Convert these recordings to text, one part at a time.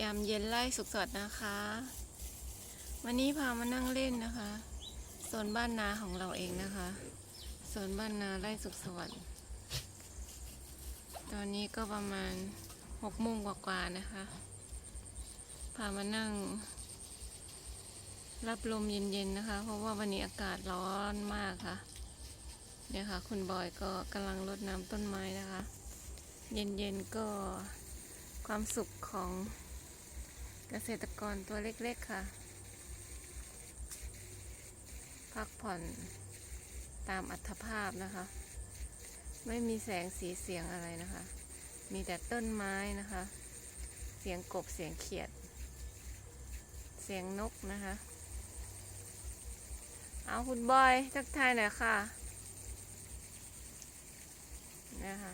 ยามเย็นไล่สุขสดนะคะ วันนี้พามานั่งเล่นนะคะโซนบ้านนาของเราเองนะคะโซนบ้านนาไร่สุขสวัสดิ์ตอนนี้ก็ประมาณหกโมงกว่าๆนะคะ พามานั่ง รับลมเย็นๆนะคะ เพราะว่าวันนี้อากาศร้อนมากค่ะ เนี่ยค่ะ คุณบอยก็กำลังรดน้ำต้นไม้นะคะ เย็นๆก็ความสุขของ กษตรกรตัวเล็กๆค่ะ พักผ่อนตามอัตภาพนะคะ ไม่มีแสงสีเสียงอะไรนะคะ มีแต่ต้นไม้นะคะ เสียงกบเสียงเขียด เสียงนกนะคะ เอาคุณบอยทักทายหน่อยค่ะนะคะ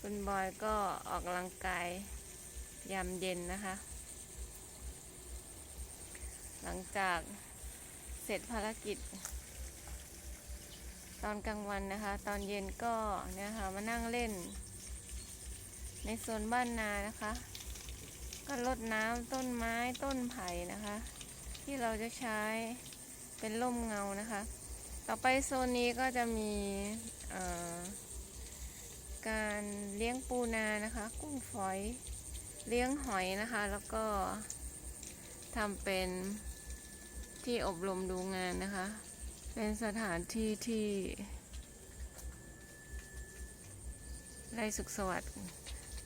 คุณบอยก็ออกกำลังกายยามเย็นนะคะ หลังจากเสร็จภารกิจ ตอนกลางวันนะคะ ตอนเย็นก็เนี่ยค่ะมานั่งเล่น ในโซนบ้านนานะคะ ก็รดน้ำต้นไม้ต้นไผ่นะคะ ที่เราจะใช้เป็นร่มเงานะคะ ต่อไปโซนนี้ก็จะมีการเลี้ยงปูนานะคะ กุ้งฝอยเลี้ยงหอยนะคะ แล้วก็ทำเป็น ที่อบรมดูงานนะคะ เป็นสถานที่ที่ได้สุขสวัสดิ์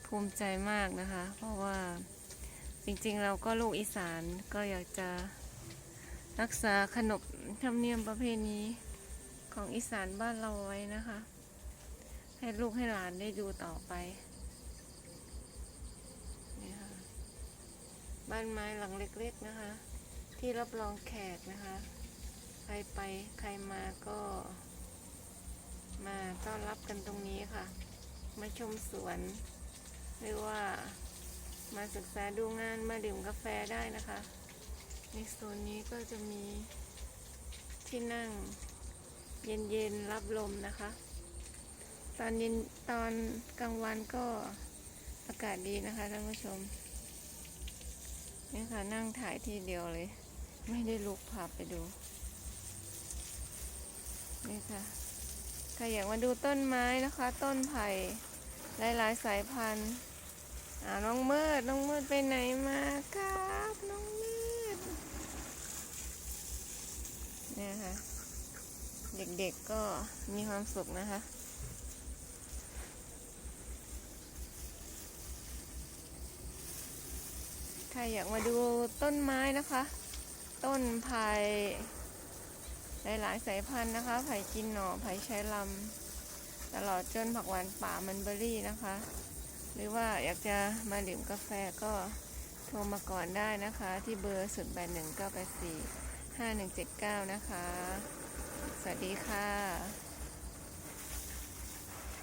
ภูมิใจมากนะคะ เพราะว่าจริงๆเราก็ลูกอีสานก็อยากจะรักษาขนบธรรมเนียมประเพณีของอีสานบ้านเราไว้นะคะ ให้ลูกให้หลานได้ดูต่อไปนี่ค่ะบ้านไม้หลังเล็กๆนะคะ ที่รับรองแขกนะคะ ใครไปใครมาก็ มาต้อนรับกันตรงนี้ค่ะ มาชมสวน หรือว่ามาศึกษาดูงานมาดื่มกาแฟได้นะคะ ในโซนนี้ก็จะมีที่นั่งเย็นๆรับลมนะคะ ตอนเย็นตอนกลางวันก็อากาศดีนะคะท่านผู้ชมนี่ค่ะนั่งถ่ายทีเดียวเลย ไม่ได้ลุกพาไปดู นี่ค่ะใครอยากมาดูต้นไม้นะคะ ต้นไผ่หลายๆสายพันธุ์อ่าน้องมืดน้องมืดไปไหนมาครับน้องมืดเนี่ยค่ะ เด็กๆก็มีความสุขนะคะใครอยากมาดูต้นไม้นะคะ ต้นไผ่หลายๆสายพันธุ์นะคะ ไผ่กินหน่อ ไผ่ใช้ลำ ตลอดจนผักหวานป่ามันเบอรี่นะคะ หรือว่าอยากจะมาดื่มกาแฟก็โทรมาก่อนได้นะคะ ที่เบอร์ศูนย์แปดหนึ่งเก้าแปดสี่ห้าหนึ่งเจ็ดเก้านะคะ สวัสดีค่ะ